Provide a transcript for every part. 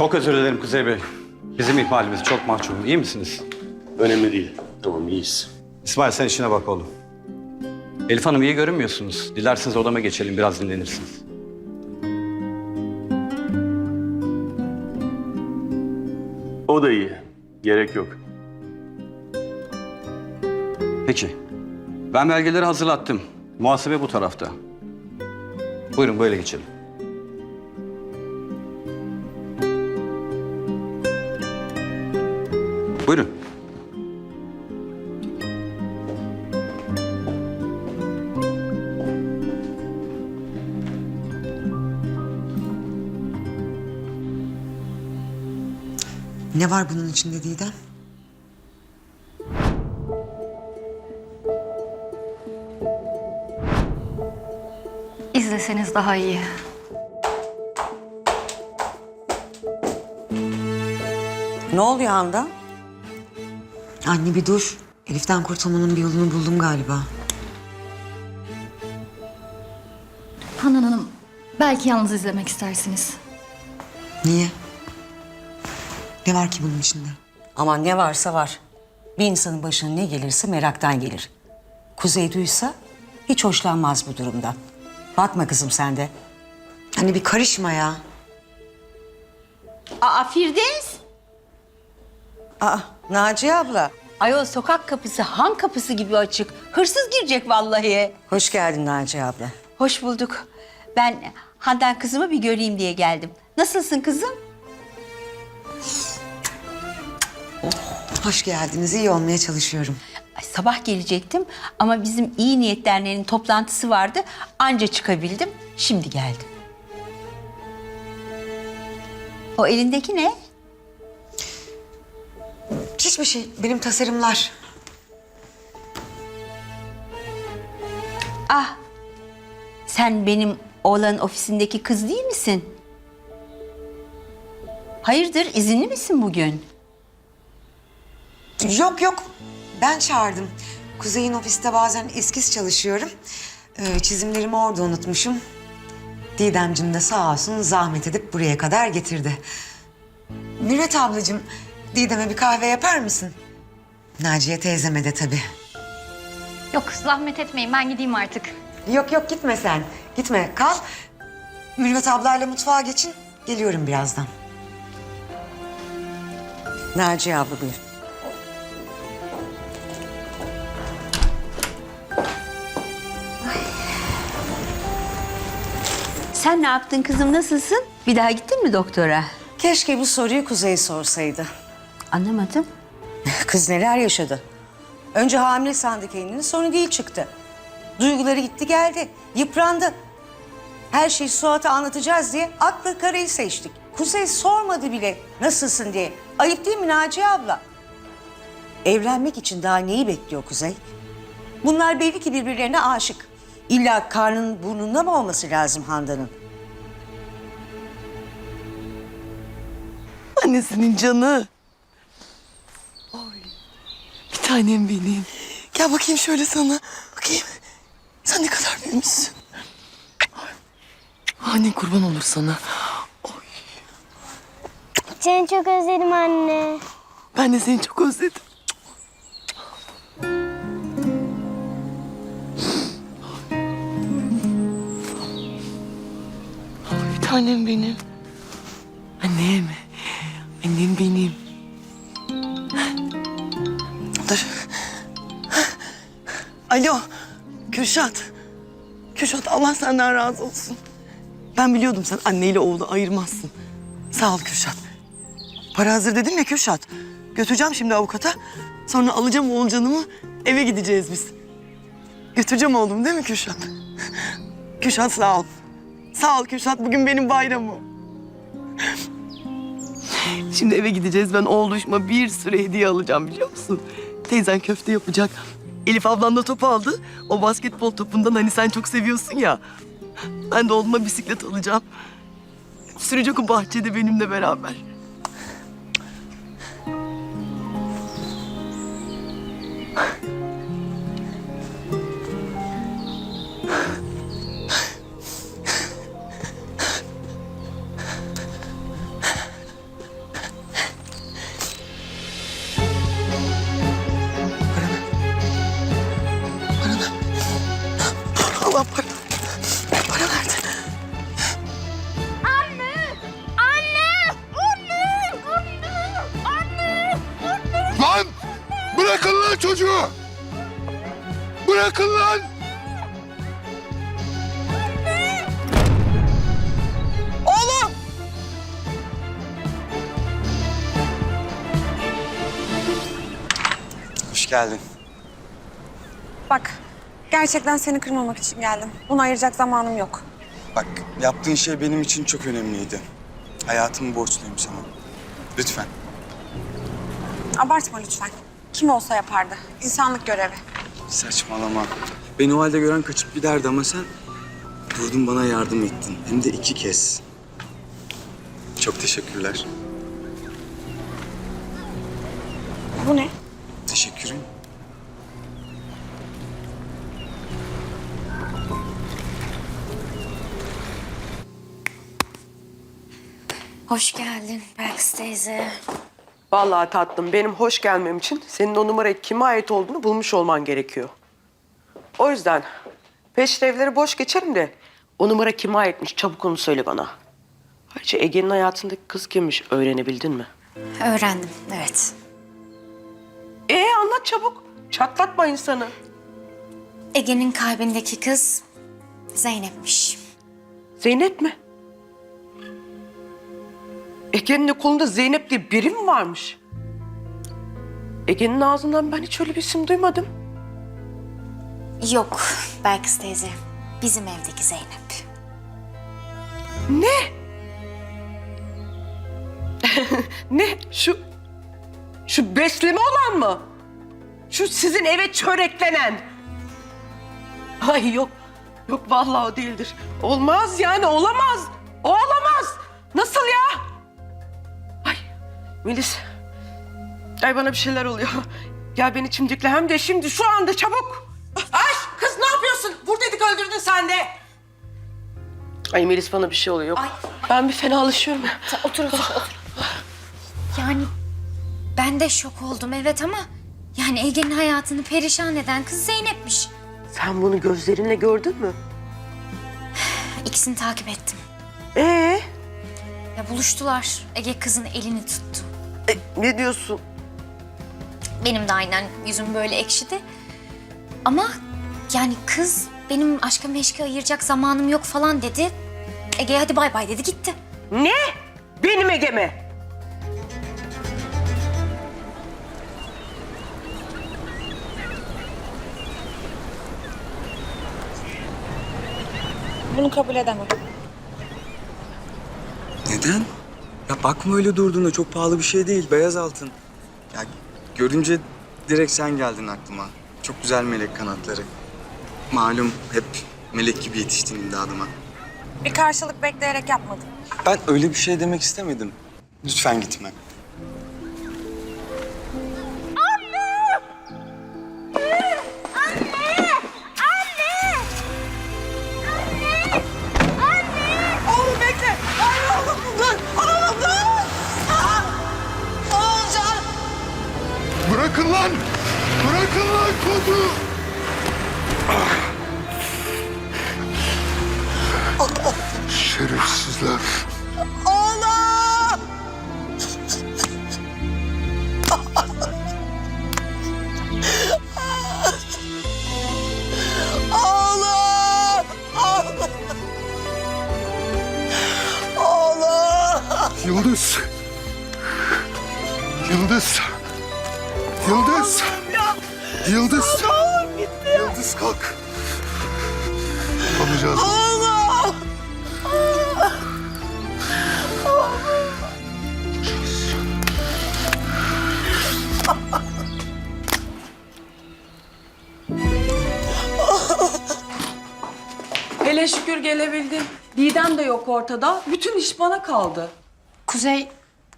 Çok özür dilerim Kuzey Bey. Bizim ihmalimiz çok mahcup. İyi misiniz? Önemli değil. Tamam iyiyiz. İsmail sen işine bak oğlum. Elif Hanım iyi görünmüyorsunuz. Dilerseniz odama geçelim biraz dinlenirsiniz. O da iyi. Gerek yok. Peki. Ben belgeleri hazırlattım. Muhasebe bu tarafta. Buyurun böyle geçelim. Buyurun. Ne var bunun içinde Didem? İzleseniz daha iyi. Ne oluyor Handan? Anne bir dur. Elif'ten kurtulmanın bir yolunu buldum galiba. Handan Hanım, belki yalnız izlemek istersiniz. Niye? Ne var ki bunun içinde? Aman ne varsa var. Bir insanın başına ne gelirse meraktan gelir. Kuzey duysa hiç hoşlanmaz bu durumdan. Bakma kızım sen de. Anne bir karışma ya. Aa Firdevs. Aa Naciye abla. Ayol sokak kapısı han kapısı gibi açık. Hırsız girecek vallahi. Hoş geldin Naciye abla. Hoş bulduk. Ben Handan kızımı bir göreyim diye geldim. Nasılsın kızım? Hoş geldiniz. İyi olmaya çalışıyorum. Ay, sabah gelecektim ama bizim iyi niyet derneğinin toplantısı vardı. Anca çıkabildim. Şimdi geldim. O elindeki ne? Hiçbir şey. Benim tasarımlar. Ah, sen benim oğlanın ofisindeki kız değil misin? Hayırdır, izinli misin bugün? Yok yok. Ben çağırdım. Kuzey'in ofiste bazen eskiz çalışıyorum. Ee, çizimlerimi orada unutmuşum. Didemcim de sağ olsun zahmet edip buraya kadar getirdi. Mürvet ablacığım, Didem'e bir kahve yapar mısın? Naciye teyzeme de tabii. Yok, zahmet etmeyin. Ben gideyim artık. Yok yok gitme sen. Gitme kal. Mürvet ablayla mutfağa geçin. Geliyorum birazdan. Naciye abla buyur. Sen ne yaptın kızım, nasılsın? Bir daha gittin mi doktora? Keşke bu soruyu Kuzey sorsaydı. Anlamadım. Kız neler yaşadı? Önce hamile sandı kendini sonra değil çıktı. Duyguları gitti geldi. Yıprandı. Her şeyi Suat'a anlatacağız diye aklı karayı seçtik. Kuzey sormadı bile nasılsın diye. Ayıp değil mi Naciye abla? Evlenmek için daha neyi bekliyor Kuzey? Bunlar belli ki birbirlerine aşık. İlla karnın burnunda mı olması lazım Handan'ın? Annesinin canı. Tanem benim. Gel bakayım şöyle sana. Bakayım. Sen ne kadar büyümüşsün. Annen kurban olur sana. Oy. Seni çok özledim anne. Ben de seni çok özledim. Oy, bir tanem benim. Annem. Annem benim. Dur. Alo. Kürşat. Kürşat Allah senden razı olsun. Ben biliyordum sen anneyle oğlu ayırmazsın. Sağ ol Kürşat. Para hazır dedim ya Kürşat. Götüreceğim şimdi avukata. Sonra alacağım oğulcanımı eve gideceğiz biz. Götüreceğim oğlum değil mi Kürşat? Kürşat sağ ol. Sağ ol Kürşat bugün benim bayramım. Şimdi eve gideceğiz ben oğluşma bir sürü hediye alacağım biliyor musun? Teyzen köfte yapacak. Elif ablan da topu aldı. O basketbol topundan hani sen çok seviyorsun ya. Ben de oğluma bisiklet alacağım. Sürecek o bahçede benimle beraber. Allah gerçekten seni kırmamak için geldim. Bunu ayıracak zamanım yok. Bak yaptığın şey benim için çok önemliydi. Hayatımı borçluyum sana. Lütfen. Abartma lütfen. Kim olsa yapardı. İnsanlık görevi. Saçmalama. Beni o halde gören kaçıp giderdi ama sen durdun bana yardım ettin. Hem de iki kez. Çok teşekkürler. Bu ne? Teşekkürüm. Hoş geldin Belkıs teyze. Vallahi tatlım benim hoş gelmem için senin o numara kime ait olduğunu bulmuş olman gerekiyor. O yüzden peşrevleri boş geçerim de o numara kime aitmiş çabuk onu söyle bana. Ayrıca Ege'nin hayatındaki kız kimmiş öğrenebildin mi? Öğrendim, evet. Ee anlat çabuk. Çatlatma insanı. Ege'nin kalbindeki kız Zeynep'miş. Zeynep mi? Ege'nin de kolunda Zeynep diye biri mi varmış? Ege'nin ağzından ben hiç öyle bir isim duymadım. Yok Belkıs teyze, bizim evdeki Zeynep. Ne? ne? Şu şu besleme olan mı? Şu sizin eve çöreklenen. Ay yok. Yok vallahi o değildir. Olmaz yani olamaz. O olamaz. Nasıl ya? Ay Melis. Ay bana bir şeyler oluyor. Gel beni çimdikle hem de şimdi şu anda çabuk. Ay kız ne yapıyorsun? Vur dedik öldürdün sen de. Ay Melis bana bir şey oluyor. Yok. Ben bir fenalaşıyorum. Otur, otur, otur. Yani ben de şok oldum evet ama... Yani Ege'nin hayatını perişan eden kız Zeynep'miş. Sen bunu gözlerinle gördün mü? İkisini takip ettim. Ee, Ya buluştular. Ege kızın elini tuttu. E, ne diyorsun? Benim de aynen yüzüm böyle ekşidi. Ama yani kız benim aşka meşke ayıracak zamanım yok falan dedi. Ege hadi bay bay dedi gitti. Ne? Benim Ege'me. Bunu kabul edemem. Neden? Ya bakma öyle durduğuna çok pahalı bir şey değil. Beyaz altın. Ya görünce direkt sen geldin aklıma. Çok güzel melek kanatları. Malum hep melek gibi yetiştin imdadıma. Bir karşılık bekleyerek yapmadım. Ben öyle bir şey demek istemedim. Lütfen gitme. Gelebildin. Didem de yok ortada. Bütün iş bana kaldı. Kuzey,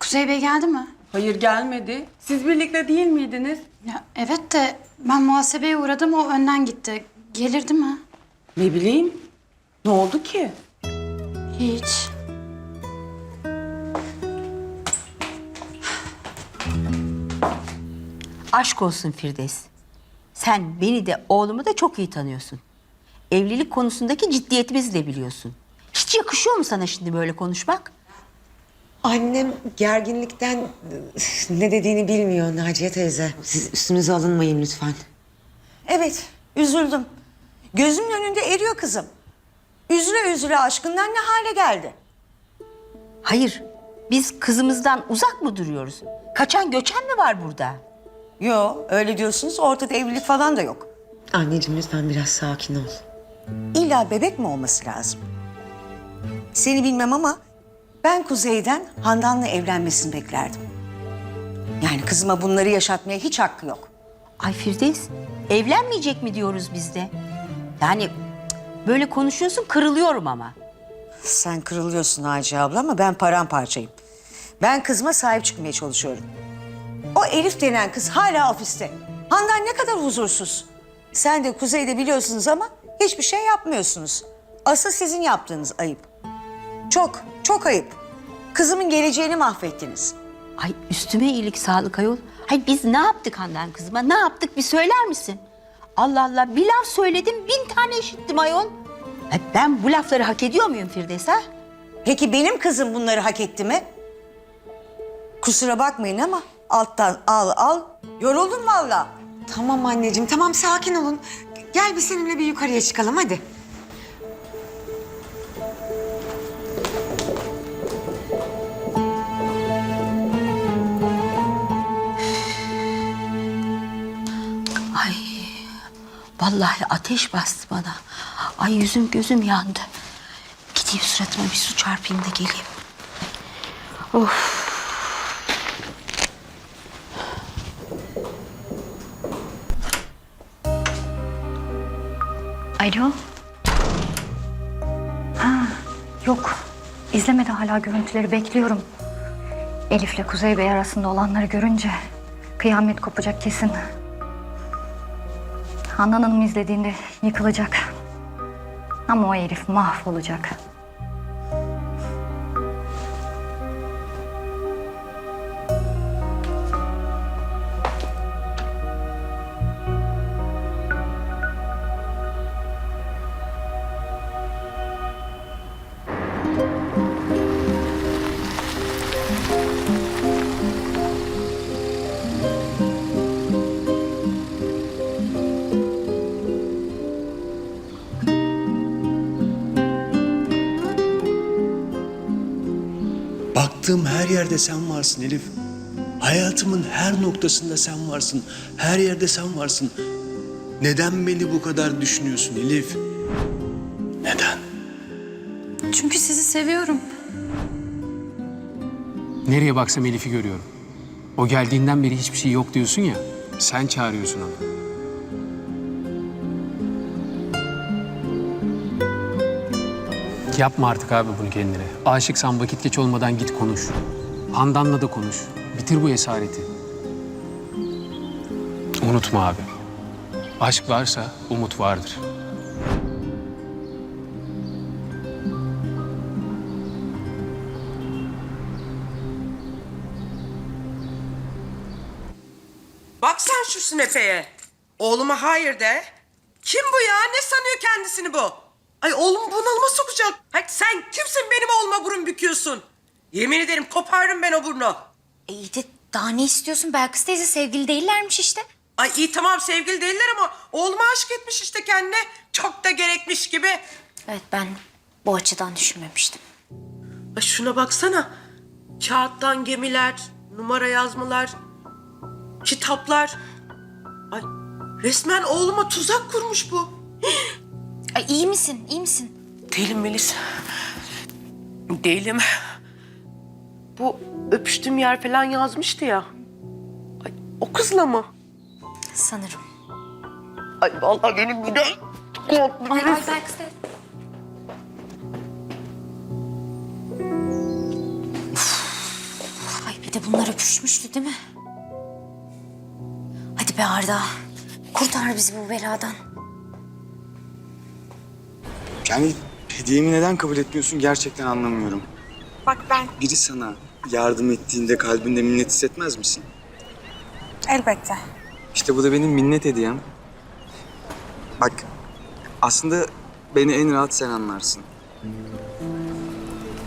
Kuzey Bey geldi mi? Hayır gelmedi. Siz birlikte değil miydiniz? Ya evet de ben muhasebeye uğradım o önden gitti. Gelirdi mi? Ne bileyim. Ne oldu ki? Hiç. Aşk olsun Firdevs. Sen beni de oğlumu da çok iyi tanıyorsun. Evlilik konusundaki ciddiyetimizi de biliyorsun. Hiç yakışıyor mu sana şimdi böyle konuşmak? Annem gerginlikten üf, ne dediğini bilmiyor Naciye teyze. Siz üstünüze alınmayın lütfen. Evet, üzüldüm. Gözümün önünde eriyor kızım. Üzüle üzüle aşkından ne hale geldi? Hayır, biz kızımızdan uzak mı duruyoruz? Kaçan göçen mi var burada? Yo, öyle diyorsunuz ortada evlilik falan da yok. Anneciğim lütfen biraz sakin ol. İlla bebek mi olması lazım? Seni bilmem ama ben Kuzey'den Handan'la evlenmesini beklerdim. Yani kızıma bunları yaşatmaya hiç hakkı yok. Ay Firdevs, evlenmeyecek mi diyoruz biz de? Yani böyle konuşuyorsun kırılıyorum ama. Sen kırılıyorsun Naciye abla ama ben paramparçayım. Ben kızıma sahip çıkmaya çalışıyorum. O Elif denen kız hala ofiste. Handan ne kadar huzursuz. Sen de Kuzey'de biliyorsunuz ama hiçbir şey yapmıyorsunuz. Asıl sizin yaptığınız ayıp. Çok, çok ayıp. Kızımın geleceğini mahvettiniz. Ay üstüme iyilik sağlık ayol. Hay biz ne yaptık Handan kızıma? Ne yaptık bir söyler misin? Allah Allah bir laf söyledim bin tane işittim ayol. Ay, ben bu lafları hak ediyor muyum Firdevs ha? Peki benim kızım bunları hak etti mi? Kusura bakmayın ama alttan al al. Yoruldum valla. Tamam anneciğim tamam sakin olun. Gel biz seninle bir yukarıya çıkalım hadi. Ay vallahi ateş bastı bana. Ay yüzüm gözüm yandı. Gideyim suratıma bir su çarpayım da geleyim. Of. Alo? Ha, yok. İzlemedi hala görüntüleri bekliyorum. Elif'le Kuzey Bey arasında olanları görünce kıyamet kopacak kesin. Handan Hanım izlediğinde yıkılacak. Ama o Elif mahvolacak. Baktığım her yerde sen varsın Elif. Hayatımın her noktasında sen varsın. Her yerde sen varsın. Neden beni bu kadar düşünüyorsun Elif? Neden? Çünkü sizi seviyorum. Nereye baksam Elif'i görüyorum. O geldiğinden beri hiçbir şey yok diyorsun ya. Sen çağırıyorsun onu. Yapma artık abi bunu kendine. Aşıksan vakit geç olmadan git konuş. Handan'la da konuş. Bitir bu esareti. Unutma abi. Aşk varsa umut vardır. Bak sen şu sünefeye. Oğluma hayır de. Kim bu ya? Ne sanıyor kendisini bu? Ay oğlum bunalıma sokacak. Hay sen kimsin benim oğluma burun büküyorsun? Yemin ederim koparırım ben o burnu. E, iyi de daha ne istiyorsun? Belkıs teyze sevgili değillermiş işte. Ay iyi tamam sevgili değiller ama oğluma aşık etmiş işte kendine. Çok da gerekmiş gibi. Evet ben bu açıdan düşünmemiştim. Ay şuna baksana. Kağıttan gemiler, numara yazmalar, kitaplar. Ay resmen oğluma tuzak kurmuş bu. Ay iyi misin? İyi misin? Değilim Melis. Değilim. Bu öpüştüğüm yer falan yazmıştı ya. Ay, o kızla mı? Sanırım. Ay vallahi benim bir de korktum. Ay, ay teyze. Uf, Ay bir de bunlar öpüşmüştü değil mi? Hadi be Arda. Kurtar bizi bu beladan. Yani hediyemi neden kabul etmiyorsun gerçekten anlamıyorum. Bak ben Biri sana yardım ettiğinde kalbinde minnet hissetmez misin? elbette. İşte bu da benim minnet hediyem. Bak aslında beni en rahat sen anlarsın.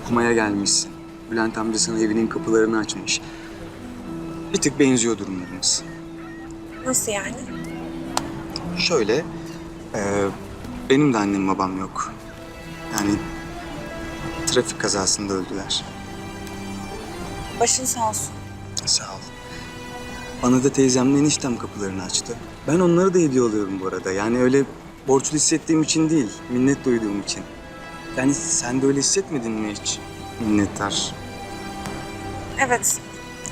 Kumaya gelmişsin. Bülent amca sana evinin kapılarını açmış. Bir tık benziyor durumlarımız. Nasıl yani? Şöyle, e, benim de annem babam yok. Yani trafik kazasında öldüler. Başın sağ olsun. Sağ ol. Bana da teyzemle eniştem kapılarını açtı. Ben onları da hediye alıyorum bu arada. Yani öyle borçlu hissettiğim için değil, minnet duyduğum için. Yani sen de öyle hissetmedin mi hiç? Minnettar. Evet,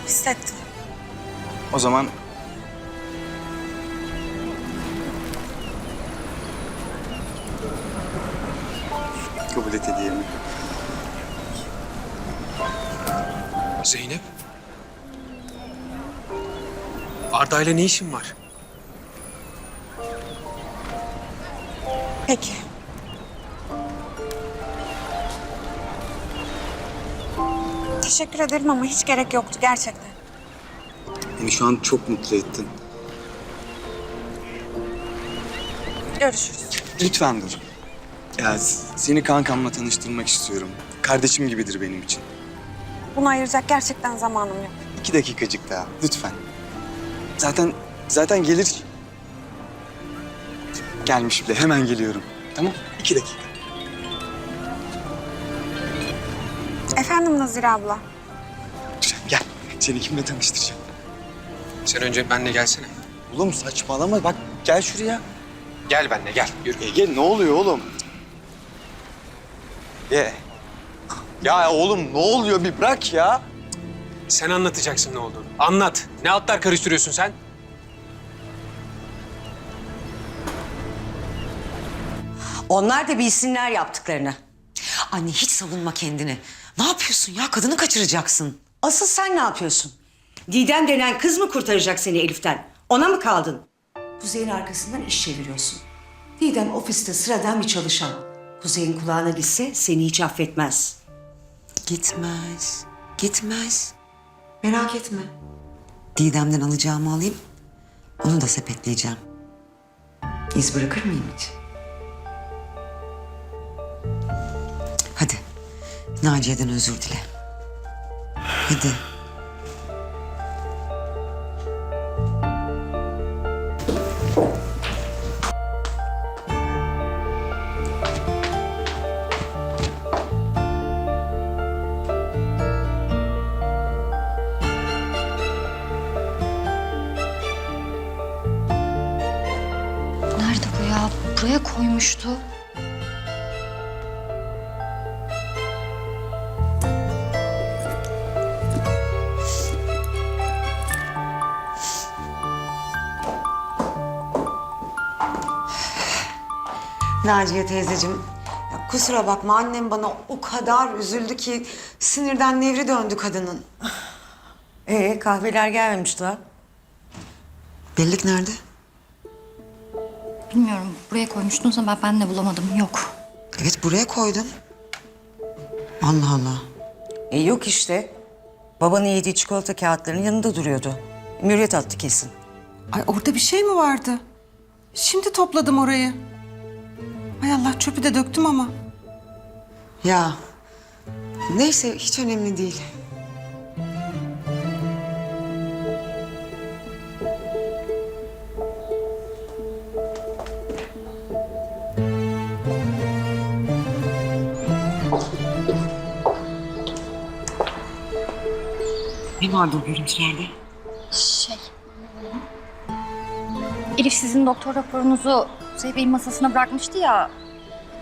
hissettim. O zaman... Kabul et hediyemi. Zeynep. Arda ile ne işin var? Peki. Teşekkür ederim ama hiç gerek yoktu gerçekten. Beni şu an çok mutlu ettin. Görüşürüz. Lütfen dur. Ya seni kankamla tanıştırmak istiyorum. Kardeşim gibidir benim için. Bunu ayıracak gerçekten zamanım yok. İki dakikacık daha lütfen. Zaten zaten gelir. Gelmiş bile hemen geliyorum. Tamam İki dakika. Efendim Nazire abla. Güzel, Gel seni kimle tanıştıracağım. Sen önce benle gelsene. Oğlum saçmalama bak gel şuraya. Gel benle gel. Yürü. Ege ne oluyor oğlum? Ye. Ya oğlum ne oluyor bir bırak ya. Sen anlatacaksın ne olduğunu. Anlat. Ne altlar karıştırıyorsun sen? Onlar da bilsinler yaptıklarını. Anne hiç savunma kendini. Ne yapıyorsun ya? Kadını kaçıracaksın. Asıl sen ne yapıyorsun? Didem denen kız mı kurtaracak seni Elif'ten? Ona mı kaldın? Kuzey'in arkasından iş çeviriyorsun. Didem ofiste sıradan bir çalışan. Kuzey'in kulağına gitse seni hiç affetmez. Gitmez. Gitmez. Merak etme. Didem'den alacağımı alayım. Onu da sepetleyeceğim. İz bırakır mıyım hiç? Hadi. Naciye'den özür dile. Hadi. Naciye teyzeciğim. Ya kusura bakma annem bana o kadar üzüldü ki sinirden nevri döndü kadının. Ee kahveler gelmemiş daha. Bellik nerede? Bilmiyorum. Buraya koymuştunuz ama ben de bulamadım. Yok. Evet buraya koydum. Allah Allah. E yok işte. Babanın yediği çikolata kağıtlarının yanında duruyordu. Mürvet attı kesin. Ay orada bir şey mi vardı? Şimdi topladım orayı. Hay Allah çöpü de döktüm ama. Ya neyse hiç önemli değil. Ne vardı o görüntülerde? Şey... Elif sizin doktor raporunuzu Kuzey Bey'in masasına bırakmıştı ya.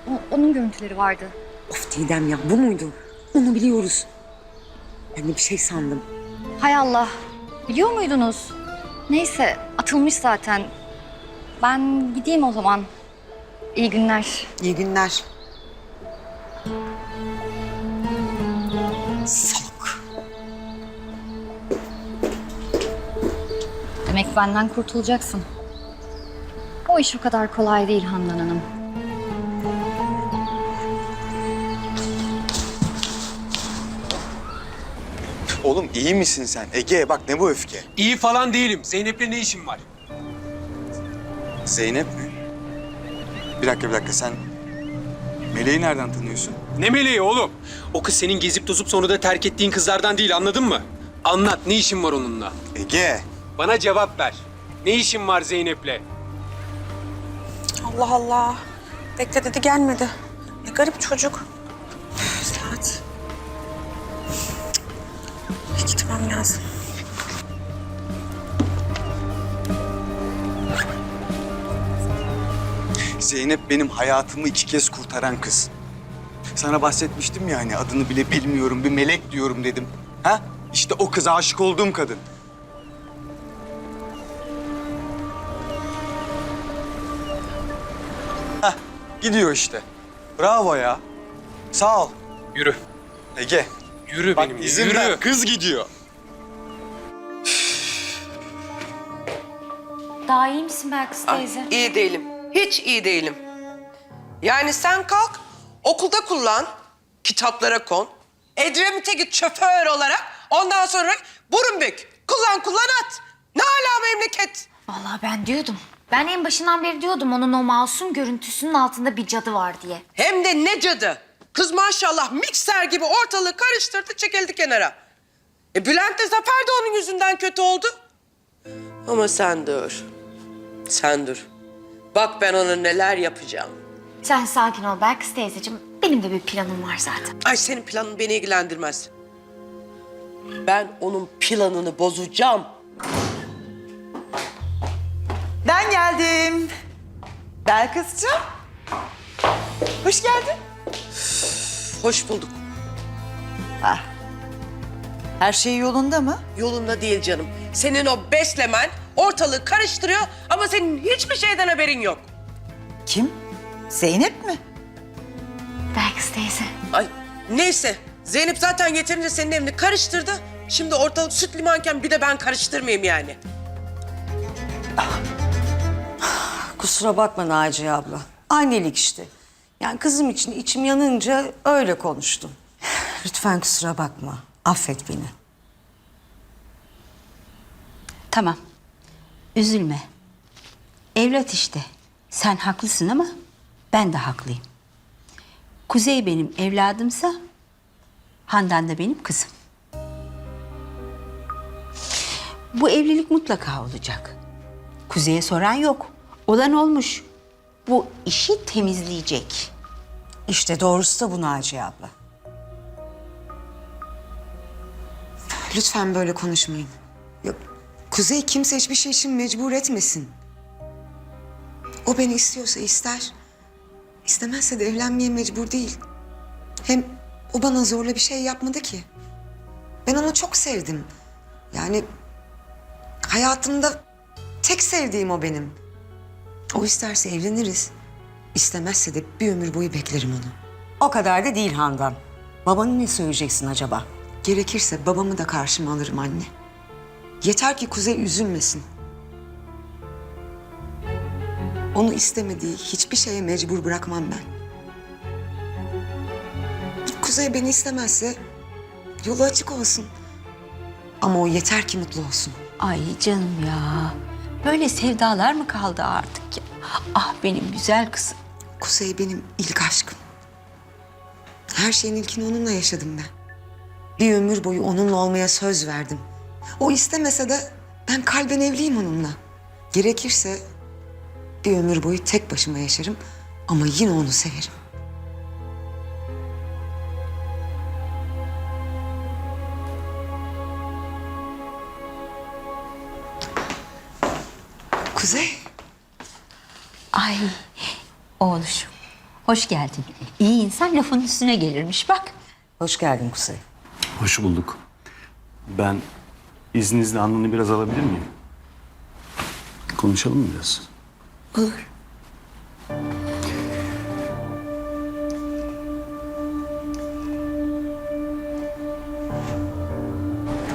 O- onun görüntüleri vardı. Of Didem ya bu muydu? Onu biliyoruz. Ben de bir şey sandım. Hay Allah. Biliyor muydunuz? Neyse atılmış zaten. Ben gideyim o zaman. İyi günler. İyi günler. Salak. Demek benden kurtulacaksın. O iş o kadar kolay değil Handan Hanım. Oğlum iyi misin sen? Ege bak ne bu öfke? İyi falan değilim. Zeynep'le ne işin var? Zeynep mi? Bir dakika bir dakika sen Meleği nereden tanıyorsun? Ne meleği oğlum? O kız senin gezip tozup sonra da terk ettiğin kızlardan değil anladın mı? Anlat ne işin var onunla? Ege. Bana cevap ver. Ne işin var Zeynep'le? Allah Allah. Bekle dedi gelmedi. Ne garip çocuk. Saat. Gitmem lazım. Zeynep benim hayatımı iki kez kurtaran kız. Sana bahsetmiştim ya hani adını bile bilmiyorum bir melek diyorum dedim. Ha? İşte o kıza aşık olduğum kadın. Hah, gidiyor işte. Bravo ya. Sağ ol. Yürü. Ege. Yürü Bak benimle, izin yürü. ver. Kız gidiyor. Daha iyi misin Belkıs teyze? İyi değilim. Hiç iyi değilim. Yani sen kalk, okulda kullan, kitaplara kon. Edremit'e git şoför olarak. Ondan sonra burun bük. Kullan kullan at. Ne hala memleket. Vallahi ben diyordum. Ben en başından beri diyordum onun o masum görüntüsünün altında bir cadı var diye. Hem de ne cadı. Kız maşallah mikser gibi ortalığı karıştırdı çekildi kenara. E Bülent de Zafer de onun yüzünden kötü oldu. Ama sen dur. Sen dur. Bak ben ona neler yapacağım. Sen sakin ol Belkıs teyzeciğim. Benim de bir planım var zaten. Ay senin planın beni ilgilendirmez. Ben onun planını bozacağım. Belkıs'cığım. Hoş geldin. Hoş bulduk. Her şey yolunda mı? Yolunda değil canım. Senin o beslemen ortalığı karıştırıyor ama senin hiçbir şeyden haberin yok. Kim? Zeynep mi? Belkıs teyze. Ay neyse. Zeynep zaten yeterince senin evini karıştırdı. Şimdi ortalık süt limanken bir de ben karıştırmayayım yani. Kusura bakma Naciye abla. Annelik işte. Yani kızım için içim yanınca öyle konuştum. Lütfen kusura bakma. Affet beni. Tamam. Üzülme. Evlat işte. Sen haklısın ama ben de haklıyım. Kuzey benim evladımsa Handan da benim kızım. Bu evlilik mutlaka olacak. Kuzey'e soran yok. Olan olmuş. Bu işi temizleyecek. İşte doğrusu da bu Naciye abla. Lütfen böyle konuşmayın. Yok, Kuzey kimse hiçbir şey için mecbur etmesin. O beni istiyorsa ister. İstemezse de evlenmeye mecbur değil. Hem o bana zorla bir şey yapmadı ki. Ben onu çok sevdim. Yani hayatımda tek sevdiğim o benim. O isterse evleniriz. İstemezse de bir ömür boyu beklerim onu. O kadar da değil Handan. Babanı ne söyleyeceksin acaba? Gerekirse babamı da karşıma alırım anne. Yeter ki Kuzey üzülmesin. Onu istemediği hiçbir şeye mecbur bırakmam ben. Kuzey beni istemezse yolu açık olsun. Ama o yeter ki mutlu olsun. Ay canım ya. Böyle sevdalar mı kaldı artık ya? Ah benim güzel kızım. Kuzey benim ilk aşkım. Her şeyin ilkini onunla yaşadım ben. Bir ömür boyu onunla olmaya söz verdim. O istemese de ben kalben evliyim onunla. Gerekirse bir ömür boyu tek başıma yaşarım ama yine onu severim. Kuzey. Ay oğluşum. Hoş geldin. İyi insan lafın üstüne gelirmiş bak. Hoş geldin Kuzey. Hoş bulduk. Ben izninizle Handan'ı biraz alabilir miyim? Konuşalım mı biraz? Olur.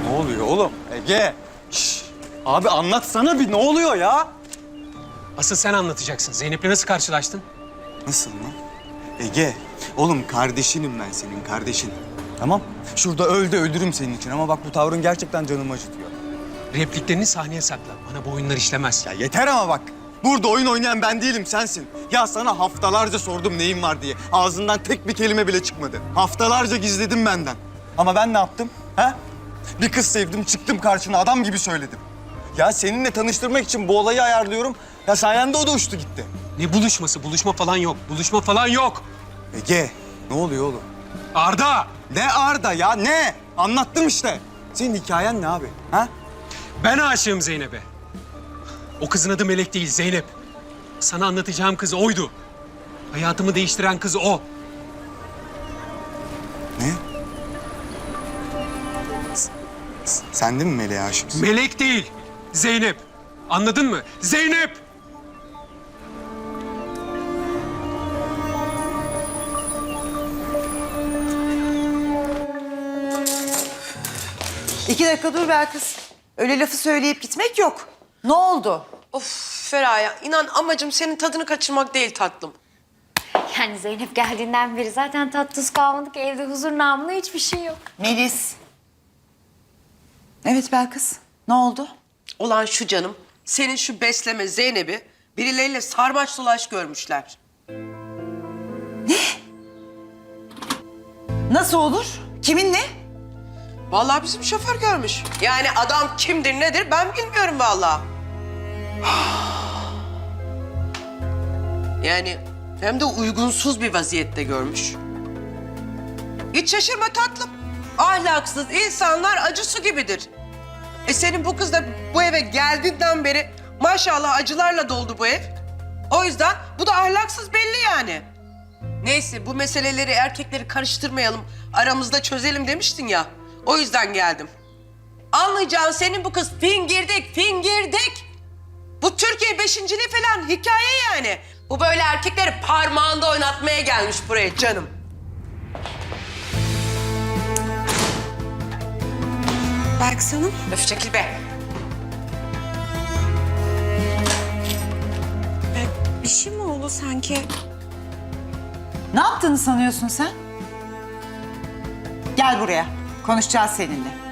Ne oluyor oğlum? Ege. Abi anlatsana bir ne oluyor ya? Asıl sen anlatacaksın. Zeynep'le nasıl karşılaştın? Nasıl lan? Ege, oğlum kardeşinim ben senin, kardeşin. Tamam? Şurada öl de ölürüm senin için ama bak bu tavrın gerçekten canımı acıtıyor. Repliklerini sahneye sakla. Bana bu oyunlar işlemez. Ya yeter ama bak. Burada oyun oynayan ben değilim sensin. Ya sana haftalarca sordum neyin var diye. Ağzından tek bir kelime bile çıkmadı. Haftalarca gizledim benden. Ama ben ne yaptım? Ha? Bir kız sevdim çıktım karşına adam gibi söyledim. Ya seninle tanıştırmak için bu olayı ayarlıyorum. Ya sayende o da uçtu gitti. Ne buluşması? Buluşma falan yok. Buluşma falan yok. Ege ne oluyor oğlum? Arda! Ne Arda ya ne? Anlattım işte. Senin hikayen ne abi? Ha? Ben aşığım Zeynep'e. O kızın adı Melek değil, Zeynep. Sana anlatacağım kız oydu. Hayatımı değiştiren kız o. Ne? S- s- Sen de mi Meleğe aşıksın? Melek değil, Zeynep. Anladın mı? Zeynep! İki dakika dur be kız. Öyle lafı söyleyip gitmek yok. Ne oldu? Of Feraye inan amacım senin tadını kaçırmak değil tatlım. Yani Zeynep geldiğinden beri zaten tatsız kalmadı ki evde huzur namına hiçbir şey yok. Melis. Evet Belkıs. Ne oldu? Olan şu canım senin şu besleme Zeynep'i birileriyle sarmaş dolaş görmüşler. Nasıl olur? Kiminle? Vallahi bizim şoför görmüş. Yani adam kimdir nedir ben bilmiyorum vallahi. Yani hem de uygunsuz bir vaziyette görmüş. Hiç şaşırma tatlım. Ahlaksız insanlar acı su gibidir. E senin bu kız da bu eve geldiğinden beri maşallah acılarla doldu bu ev. O yüzden bu da ahlaksız belli yani. Neyse bu meseleleri erkekleri karıştırmayalım. Aramızda çözelim demiştin ya. O yüzden geldim. Anlayacağın senin bu kız fingirdik, fingirdik. Bu Türkiye beşinciliği falan hikaye yani. Bu böyle erkekleri parmağında oynatmaya gelmiş buraya canım. Belkıs Hanım. Öf çekil be. Bir şey mi oldu sanki? Ne yaptığını sanıyorsun sen? Gel buraya. Konuşacağız seninle.